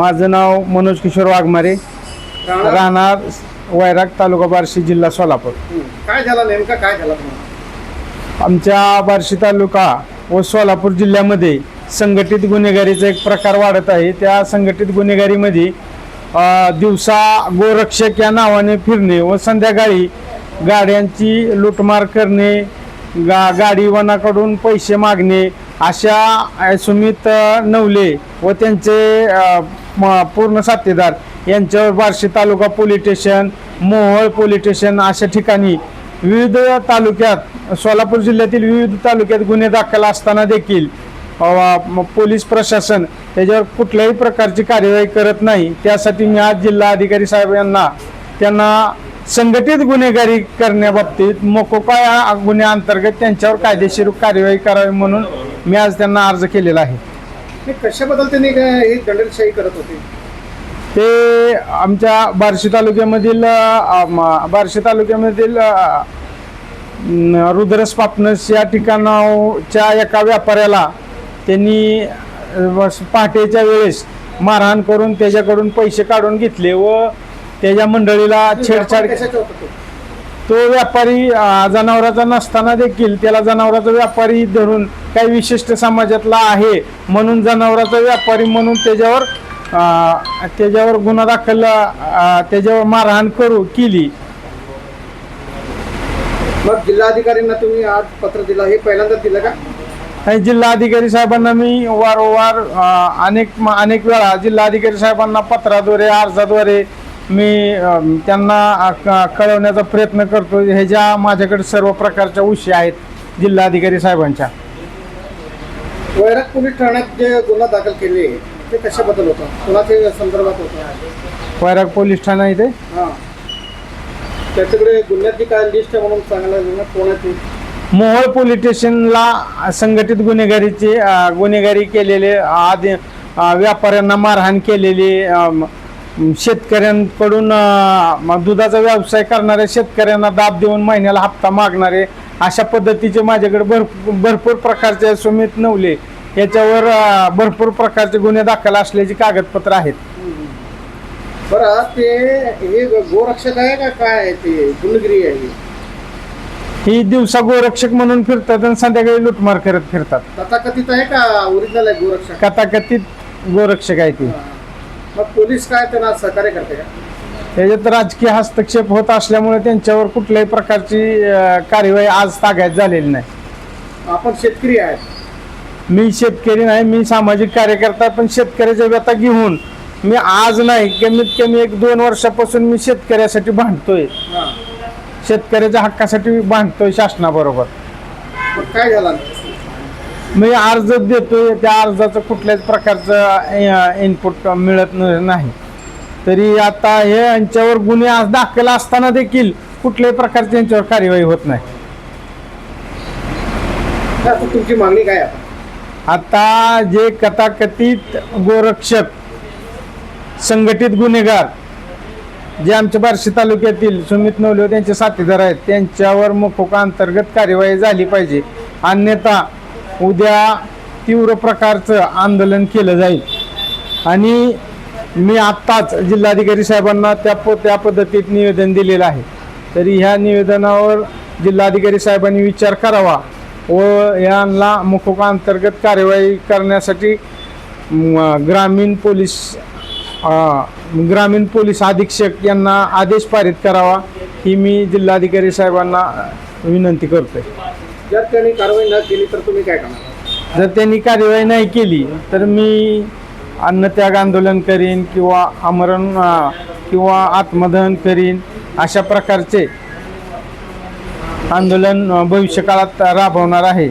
माझं नाव मनोज किशोर वाघमारे राहणार? वैराग तालुका बार्शी जिल्हा सोलापूर. काय झालं नेमका काय झालं आमच्या बार्शी तालुका व सोलापूर जिल्ह्यामध्ये संघटित गुन्हेगारीचा एक प्रकार वाढत आहे त्या संघटित गुन्हेगारीमध्ये दिवसा गोरक्षक या नावाने फिरणे व संध्याकाळी गाड्यांची लूटमार करणे गा गाडीवानाकडून पैसे मागणे अशा सुमित नवले व त्यांचे म- पूर्ण साथीदार यांच्यावर Barshi taluka police station Mohol police station अशा ठिकाणी विविध तालुक्यात सोलापूर जिल्ह्यातील विविध तालुक्यात गुन्हे दाखल असताना देखील पोलीस प्रशासन त्याच्यावर कुठल्याही प्रकारची कार्यवाही करत नाही. त्यासाठी मी आज जिल्हा अधिकारी साहेब यांना त्यांना संघटित गुन्हेगारी करण्याबाबतीत मोकोका या गुन्ह्याअंतर्गत त्यांच्यावर कायदेशीर कार्यवाही करावी म्हणून मी आज त्यांना अर्ज केलेला आहे. हे कशाबद्दल त्यांनी काय ही दंडशाही करत होते? ते आमच्या बार्शी तालुक्यामधील अ, म- बार्शी तालुक्यामधील अ, न- रुद्रस पापनस या ठिकाणाच्या एका व्यापाऱ्याला त्यांनी अ, बस पहाटेच्या वेळेस मारहाण करून त्याच्याकडून पैसे काढून घेतले व त्याच्या मंडळीला छेडछाड तो? व्यापारी जनावराचा नसताना देखील त्याला जनावराचा व्यापारी धरून काही विशिष्ट समाजातला आहे म्हणून जनावराचा व्यापारी म्हणून त्याच्यावर त्याच्यावर गुन्हा दाखल त्याच्यावर मारहाण करू केली. मग जिल्हाधिकाऱ्यांना तुम्ही आज पत्र दिलं हे पहिल्यांदा दिलं का? आणि जिल्हाधिकारी साहेबांना मी वारंवार अनेक अनेक वेळा जिल्हाधिकारी साहेबांना पत्राद्वारे अर्जाद्वारे मी अ, त्यांना क- कळवण्याचा प्रयत्न करतो ह्याच्या माझ्याकडे सर्व प्रकारच्या उशी आहेत जिल्हाधिकारी साहेबांच्या. वैराग पोलीस ठाण्यात जे गुन्हा दाखल केले ते कशाबद्दल होतं? कोणाच्या संदर्भात होतं? वैराग पोलीस ठाणा इथे? हां. त्याच्याकडे गुन्ह्याची काय लिस्ट आहे म्हणून सांगायला कोणाची? मोहोळ पोलीस स्टेशनला संघटित गुन्हेगारीचे अ, गुन्हेगारी केलेले आधी अ, व्यापाऱ्यांना मारहाण केलेली शेतकऱ्यांकडून दुधाचा व्यवसाय करणाऱ्या शेतकऱ्यांना दाब देऊन महिन्याला हप्ता मागणारे अशा पद्धतीचे माझ्याकडे भरपूर भरपूर प्रकारचे सुमित नवले. याच्यावर भरपूर प्रकारचे गुन्हे दाखल असल्याची कागदपत्र आहेत. बरं ते हे गोरक्षक आहे का काय ते गुंडगिरी आहे? ही? ही दिवसा गोरक्षक म्हणून फिरतात आणि संध्याकाळी लुटमार करत फिरतात. तथाकथित आहे का ओरिजिनल आहे गोरक्षक? कथाकथित गोरक्षक आहे ती. मग पोलीस काय त्यांना सहकार्य करते का? त्याच्यात राजकीय हस्तक्षेप होत असल्यामुळे त्यांच्यावर कुठल्याही प्रकारची अ, कार्यवाही आज तागायत झालेली नाही. आपण शेतकरी आहेत मी शेतकरी नाही मी सामाजिक कार्यकर्ता पण शेतकऱ्याच्या व्यथा घेऊन मी आज नाही कमीत कमी एक दोन वर्षापासून मी शेतकऱ्यासाठी भांडतोय. हां. शेतकऱ्याच्या हक्कासाठी भांडतोय शासनाबरोबर. मग काय झालं? मी अर्ज देतोय त्या अर्जाचं कुठल्याच प्रकारचं इनपुट मिळत नाही. तरी आता हे यांच्यावर गुन्हे आज दाखल असताना देखील कुठल्याही प्रकारची यांच्यावर कार्यवाही होत नाही. आता तुमची मागणी काय आता जे कथाकथित गोरक्षक संघटित गुन्हेगार जे आमच्या बार्शी तालुक्यातील सुमित नवले त्यांचे साथीदार आहेत त्यांच्यावर मोकोका अंतर्गत कार्यवाही झाली पाहिजे. अन्यथा उद्या तीव्र प्रकारचं आंदोलन केलं जाईल. आणि मी आत्ताच जिल्हाधिकारी साहेबांना त्या प त्या पद्धतीत निवेदन दिलेलं आहे. तरी ह्या निवेदनावर जिल्हाधिकारी साहेबांनी विचार करावा व यांना मुखोका अंतर्गत कार्यवाही करण्यासाठी ग्रामीण पोलीस ग्रामीण पोलीस अधीक्षक यांना आदेश पारित करावा ही मी जिल्हाधिकारी साहेबांना विनंती करतोय. जर त्यांनी कारवाई न केली तर तुम्ही काय करणार? जर त्यांनी कारवाई नाही केली तर मी अन्नत्याग आंदोलन करीन किंवा आमरण किंवा आत्मदहन करीन अशा प्रकारचे आंदोलन भविष्यकाळात राबवणार आहे.